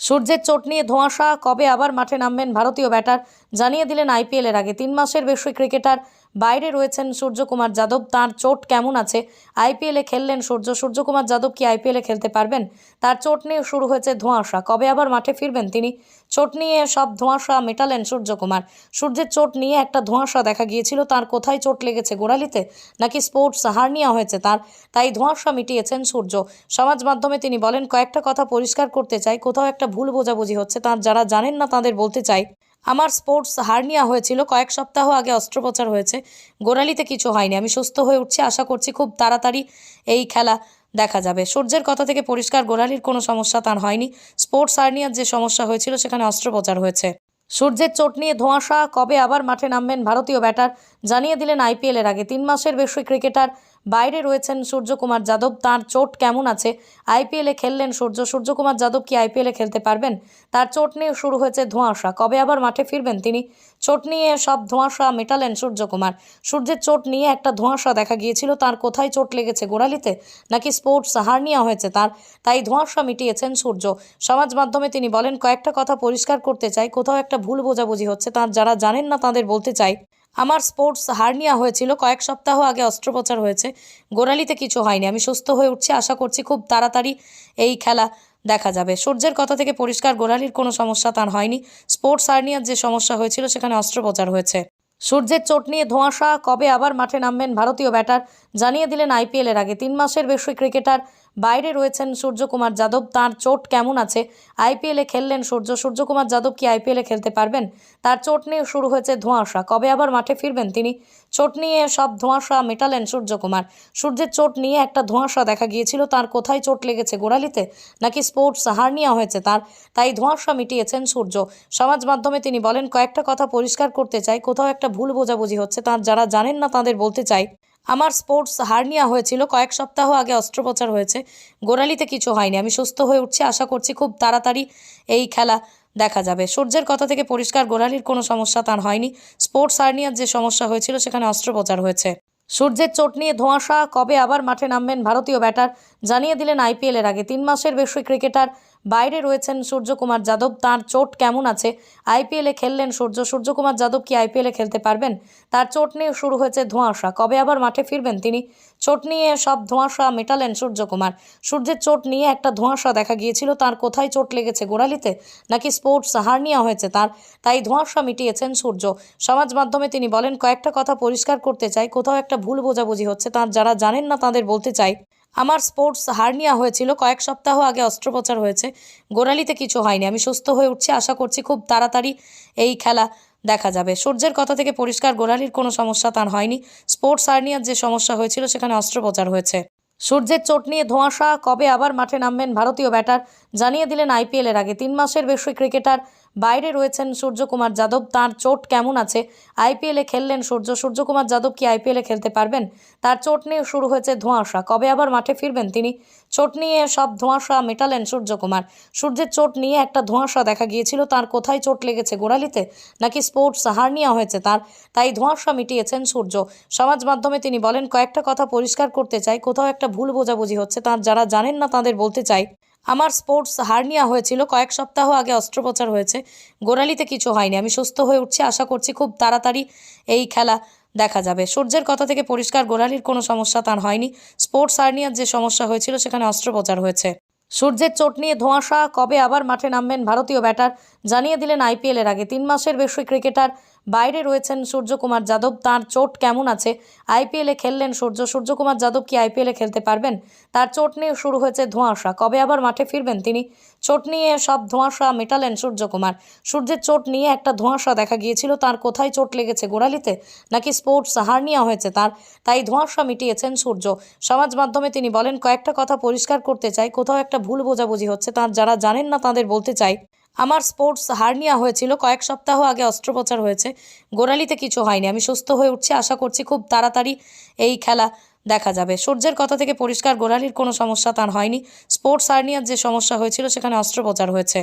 সূর্যের চোট নিয়ে ধোঁয়াশা, কবে আবার মাঠে নামবেন ভারতীয় ব্যাটার, জানিয়ে দিলেন আইপিএলের আগে। তিন মাসের বেশি ক্রিকেটার বাইরে রয়েছেন সূর্যকুমার যাদব। তার চোট কেমন আছে? আইপিএলে খেললেন সূর্য। সূর্যকুমার যাদব কি আইপিএলে খেলতে পারবেন? তার চোট নিয়ে শুরু হয়েছে ধোঁয়াশা। কবে আবার মাঠে ফিরবেন তিনি? চোট নিয়ে সব ধোঁয়াশা মেটালেন সূর্যকুমার। সূর্যের চোট নিয়ে একটা ধোঁয়াশা দেখা গিয়েছিল। তার কোথায় চোট লেগেছে, গোড়ালিতে? নাকি স্পোর্টস হার্নিয়া হয়েছে তার? তাই ধোঁয়াশা মিটিয়েছেন সূর্য। সমাজ মাধ্যমে তিনি বলেন, কয়েকটা কথা পরিষ্কার করতে চাই, কোথাও একটা ভুল বোঝাবুঝি হচ্ছে। তার যারা জানেন না তাদের বলতে চাই আমার স্পোর্টস হার্নিয়া হয়েছিল, কয়েক সপ্তাহ আগে অস্ত্রোপচার হয়েছে। গোড়ালিতে কিছু হয়নি। আমি সুস্থ হয়ে উঠছি, আশা করছি খুব তাড়াতাড়ি এই খেলা দেখা যাবে। সূর্যের কথা থেকে পরিষ্কার, গোড়ালির কোনো সমস্যা তার হয়নি। স্পোর্টস হার্নিয়ার যে সমস্যা হয়েছিল, সেখানে অস্ত্রোপচার হয়েছে। সূর্যের চোট নিয়ে ধোঁয়াশা, কবে আবার মাঠে নামবেন ভারতীয় ব্যাটার জানিয়ে দিলেন আইপিএলের আগে। তিন মাসের বেশি ক্রিকেটার বাইরে রয়েছেন সূর্যকুমার যাদব। তার চোট কেমন আছে? আইপিএলে খেললেন সূর্য। সূর্যকুমার যাদব কি আইপিএলে খেলতে পারবেন? তার চোট নিয়ে শুরু হয়েছে ধোঁয়াশা। কবে আবার মাঠে ফিরবেন তিনি? চোট নিয়ে সব ধোঁয়াশা মেটালেন সূর্যকুমার। সূর্যের চোট নিয়ে একটা ধোঁয়াশা দেখা গিয়েছিল। তার কোথায় চোট লেগেছে, গোড়ালিতে? নাকি স্পোর্টস হার্নিয়া হয়েছে তার? তাই ধোঁয়াশা মিটিয়েছেন সূর্য। সমাজ মাধ্যমে তিনি বলেন, কয়েকটা কথা পরিষ্কার করতে চাই, কোথাও একটা ভুল বোঝাবুঝি হচ্ছে। তার যারা জানেন না তাদের বলতে চাই আমার স্পোর্টস হার্নিয়া হয়েছিল, কয়েক সপ্তাহ আগে অস্ত্রোপচার হয়েছে। গোড়ালিতে কিছু হয়নি। আমি সুস্থ হয়ে উঠছি, আশা করছি খুব তাড়াতাড়ি এই খেলা দেখা যাবে। সূর্যের কথা থেকে পরিষ্কার, গোড়ালির কোনো সমস্যা তার হয়নি। স্পোর্টস হার্নিয়ার যে সমস্যা হয়েছিল, সেখানে অস্ত্রোপচার হয়েছে। সূর্যের চোট নিয়ে ধোঁয়াশা, কবে আবার মাঠে নামবেন ভারতীয় ব্যাটার, জানিয়ে দিলেন আইপিএলের আগে। তিন মাসের বেশি ক্রিকেটার বাইরে রয়েছেন সূর্যকুমার যাদব। তার চোট কেমন আছে? আইপিএলে খেললেন সূর্য। সূর্যকুমার যাদব কি আইপিএলে খেলতে পারবেন? তার চোট নিয়ে শুরু হয়েছে ধোঁয়াশা। কবে আবার মাঠে ফিরবেন তিনি? চোট নিয়ে সব ধোঁয়াশা মেটালেন সূর্যকুমার। সূর্যের চোট নিয়ে একটা ধোঁয়াশা দেখা গিয়েছিল। তার কোথায় চোট লেগেছে, গোড়ালিতে? নাকি স্পোর্টস হার্নিয়া হয়েছে তার? তাই ধোঁয়াশা মিটিয়েছেন সূর্য। সমাজ মাধ্যমে তিনি বলেন, কয়েকটা কথা পরিষ্কার করতে চাই, কোথাও একটা ভুল বোঝাবুঝি হচ্ছে। তার যারা জানেন না তাদের বলতে চাই আমার স্পোর্টস হার্নিয়া হয়েছিল, কয়েক সপ্তাহ আগে অস্ত্রোপচার হয়েছে। গোড়ালিতে কিছু হয়নি। আমি সুস্থ হয়ে উঠছি, আশা করছি খুব তাড়াতাড়ি এই খেলা দেখা যাবে। সূর্যের কথা থেকে পরিষ্কার, গোড়ালির কোনো সমস্যা তার হয়নি। স্পোর্টস হার্নিয়ার যে সমস্যা হয়েছিল, সেখানে অস্ত্রোপচার হয়েছে। সূর্যের চোট নিয়ে ধোঁয়াশা, কবে আবার মাঠে নামবেন ভারতীয় ব্যাটার? জানিয়ে দিলেন আইপিএলের আগে। তিন মাসের বেশি ক্রিকেটার বাইরে রয়েছেন সূর্যকুমার যাদব। তার চোট কেমন আছে? আইপিএলে খেললেন সূর্য। সূর্যকুমার যাদব কি আইপিএলে খেলতে পারবেন? তার চোট নিয়ে শুরু হয়েছে ধোঁয়াশা। কবে আবার মাঠে ফিরবেন তিনি? চোট নিয়ে সব ধোঁয়াশা মেটালেন সূর্যকুমার। সূর্যের চোট নিয়ে একটা ধোঁয়াশা দেখা গিয়েছিল। তার কোথায় চোট লেগেছে, গোড়ালিতে? নাকি স্পোর্টস হার্নিয়া হয়েছে তার? তাই ধোঁয়াশা মিটিয়েছেন সূর্য। সমাজ মাধ্যমে তিনি বলেন, কয়েকটা কথা পরিষ্কার করতে চাই, কোথাও একটা ভুল বোঝাবুঝি হচ্ছে। তার যারা জানেন না তাদের বলতে চাই আমার স্পোর্টস হার্নিয়া হয়েছিল, কয়েক সপ্তাহ আগে অস্ত্রোপচার হয়েছে। গোড়ালিতে কিছু হয়নি। আমি সুস্থ হয়ে উঠছি, আশা করছি খুব তাড়াতাড়ি এই খেলা দেখা যাবে। সূর্যের কথা থেকে পরিষ্কার, গোড়ালির কোনো সমস্যা তার হয়নি। স্পোর্টস হার্নিয়ার যে সমস্যা হয়েছিল, সেখানে অস্ত্রোপচার হয়েছে। সূর্যের চোট নিয়ে ধোঁয়াশা, কবে আবার মাঠে নামবেন ভারতীয় ব্যাটার জানিয়ে দিলেন আইপিএলের আগে। তিন মাসের বেশি ক্রিকেটার বাইরে রয়েছেন সূর্যকুমার যাদব। তার চোট কেমন আছে? আইপিএলে খেললেন সূর্য। সূর্যকুমার যাদব কি আইপিএলে খেলতে পারবেন? তার চোট নিয়ে শুরু হয়েছে ধোঁয়াশা। কবে আবার মাঠে ফিরবেন তিনি? চোট নিয়ে সব ধোঁয়াশা মেটালেন সূর্যকুমার। সূর্যের চোট নিয়ে একটা ধোঁয়াশা দেখা গিয়েছিল। তার কোথায় চোট লেগেছে, গোড়ালিতে? নাকি স্পোর্টস হার্নিয়া হয়েছে তার? তাই ধোঁয়াশা মিটিয়েছেন সূর্য। সমাজ মাধ্যমে তিনি বলেন, কয়েকটা কথা পরিষ্কার করতে চাই, কোথাও একটা ভুল বোঝাবুঝি হচ্ছে। তার যারা জানেন না তাদের বলতে চাই আমার স্পোর্টস হার্নিয়া হয়েছিল, কয়েক সপ্তাহ আগে অস্ত্রোপচার হয়েছে। গোড়ালিতে কিছু হয়নি। আমি সুস্থ হয়ে উঠছি, আশা করছি খুব তাড়াতাড়ি এই খেলা দেখা যাবে। সূর্যের কথা থেকে পরিষ্কার, গোড়ালির কোনো সমস্যা তার হয়নি। স্পোর্টস হার্নিয়ার যে সমস্যা হয়েছিল, সেখানে অস্ত্রোপচার হয়েছে। সূর্যের চোট নিয়ে ধোঁয়াশা, কবে আবার মাঠে নামবেন ভারতীয় ব্যাটার, জানিয়ে দিলেন আইপিএলের আগে। তিন মাসের বেশি ক্রিকেটার বাইরে রয়েছেন সূর্যকুমার যাদব। তার চোট কেমন আছে? আইপিএলে খেললেন সূর্য। সূর্যকুমার যাদব কি আইপিএলে খেলতে পারবেন? তার চোট নিয়ে শুরু হয়েছে ধোঁয়াশা। কবে আবার মাঠে ফিরবেন তিনি? চোট নিয়ে সব ধোঁয়াশা মেটালেন সূর্যকুমার। সূর্যের চোট নিয়ে একটা ধোঁয়াশা দেখা গিয়েছিল। তার কোথায় চোট লেগেছে, গোড়ালিতে? নাকি স্পোর্টস হার্নিয়া হয়েছে তার? তাই ধোঁয়াশা মিটিয়েছেন সূর্য। সমাজ মাধ্যমে তিনি বলেন, কয়েকটা কথা পরিষ্কার করতে চাই, কোথাও একটা ভুল বোঝাবুঝি হচ্ছে তার। যারা জানেন না তাদের বলতে চাই আমার স্পোর্টস হার্নিয়া হয়েছিল, কয়েক সপ্তাহ আগে অস্ত্রোপচার হয়েছে, গোড়ালিতে কিছু হয়নি। আমি সুস্থ হয়ে উঠছি, আশা করছি খুব তাড়াতাড়ি এই খেলা দেখা যাবে। সূর্যের কথা থেকে পরিষ্কার, গোড়ালির কোনো সমস্যা তার হয়নি। স্পোর্টস হার্নিয়ার যে সমস্যা হয়েছিল, সেখানে অস্ত্রোপচার হয়েছে।